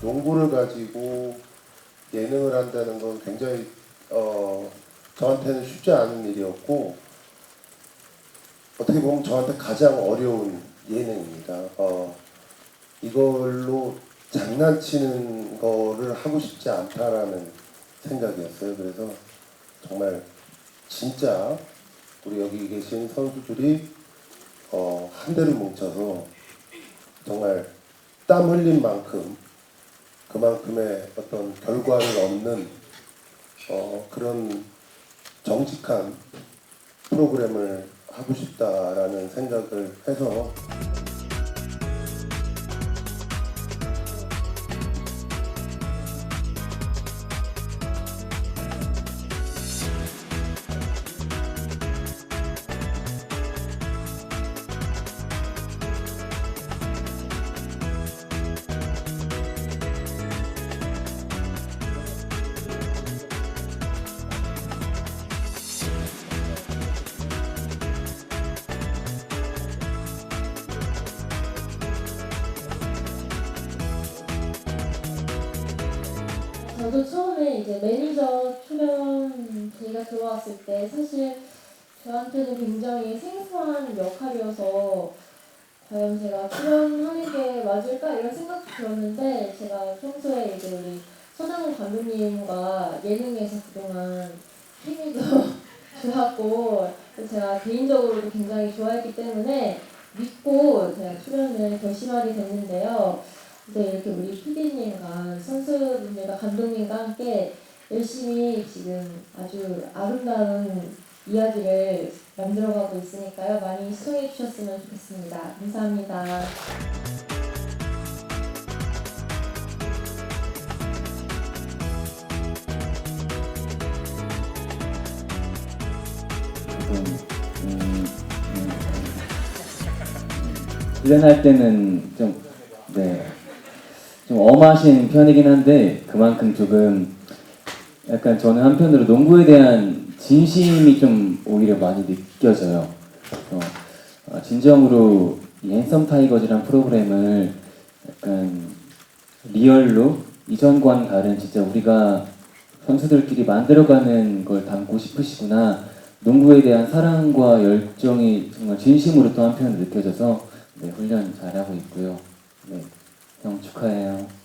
농구를 가지고 예능을 한다는 건 굉장히 어, 저한테는 쉽지 않은 일이었고 어떻게 보면 저한테 가장 어려운 예능입니다. 어, 이걸로 장난치는 거를 하고 싶지 않다라는 생각이었어요. 그래서 정말 진짜 우리 여기 계신 선수들이 어, 한 대로 뭉쳐서 정말 땀 흘린 만큼 그만큼의 어떤 결과를 얻는 어, 그런 정직한 프로그램을 하고 싶다라는 생각을 해서 저도 처음에 이제 매니저 출연 제가 들어왔을 때 사실 저한테는 굉장히 생소한 역할이어서 과연 제가 출연하는 게 맞을까 이런 생각도 들었는데 제가 평소에 이제 우리 서장훈 감독님과 예능에서 그동안 케미도 좋았고 또 제가 개인적으로도 굉장히 좋아했기 때문에 믿고 제가 출연을 결심하게 됐는데요. 네, 이렇게 우리 PD님과 선수분들과 감독님과 함께 열심히 지금 아주 아름다운 이야기를 만들어가고 있으니까요. 많이 시청해 주셨으면 좋겠습니다. 감사합니다. 조금 음, 음, 훈련할 때는 좀 네. 좀 엄하신 편이긴 한데 그만큼 조금 약간 저는 한편으로 농구에 대한 진심이 좀 오히려 많이 느껴져요. 어, 어, 진정으로 이 핸섬 타이거즈란 프로그램을 약간 리얼로 이전과는 다른 진짜 우리가 선수들끼리 만들어가는 걸 담고 싶으시구나. 농구에 대한 사랑과 열정이 정말 진심으로 또 한편으로 느껴져서 네, 훈련 잘하고 있고요. 네, 형 축하해요.